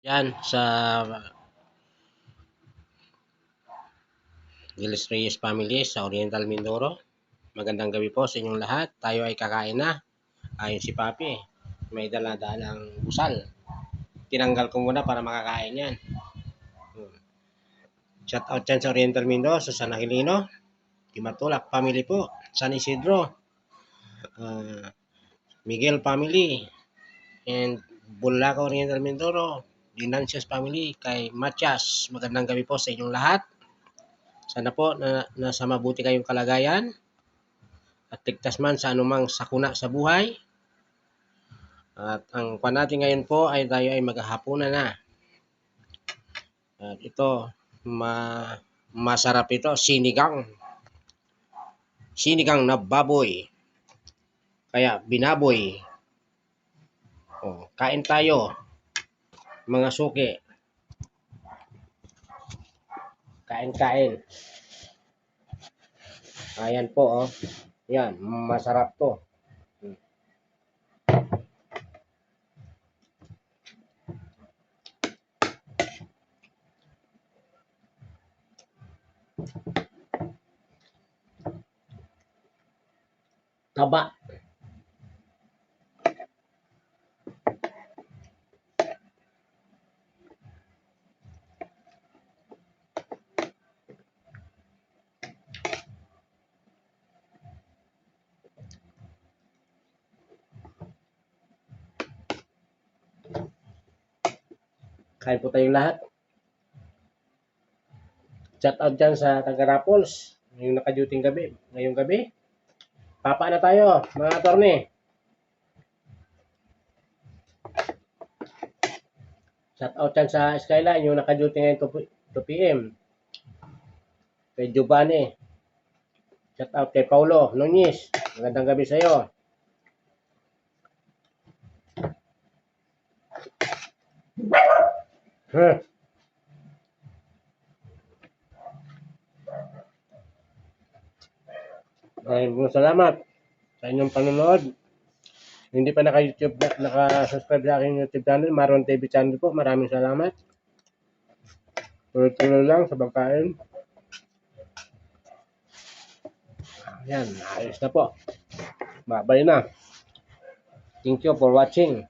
Yan sa Giles Reyes Family sa Oriental Mindoro. Magandang gabi po sa inyong lahat. Tayo ay kakain na. Ayon si Papi, may dala-dalang busal. Tinanggal ko muna para makakain yan. Shout out dyan sa Oriental Mindoro, sa San Angelino, Timatulak family po, San Isidro, uh, Miguel family, and Bulaca Oriental Mindoro, Dinancias family, kay Matias. Magandang gabi po sa inyong lahat. Sana po na nasa mabuti kayong kalagayan at ligtas man sa anumang sakuna sa buhay. At ang pan natin ngayon po ay tayo ay maghahaponan na. At ito, ma masarap ito, sinigang. Sinigang na baboy. Kaya binaboy. Oh, kain tayo. Mga suki. Kain-kain. Ayan po, oh. Yan, masarap to. Taba. Kain po tayong lahat. Chat out dyan sa taga Rapols. Yung naka-duty gabi. Ngayong gabi. Papa na tayo, mga attorney. Shout out dyan sa Skyline. Yung naka-duty ngayon 2 2 p.m. Kay Giovanni. Shout out kay Paulo Nunez. Magandang gabi sa'yo. Huh. Maraming salamat sa inyong panonood. Hindi pa naka-YouTube, na- naka-subscribe sa aking YouTube channel, Maron TV channel po. Maraming salamat. Tuloy-tuloy lang sa bangkain. Ayan, ayos na po. Babay na. Thank you for watching.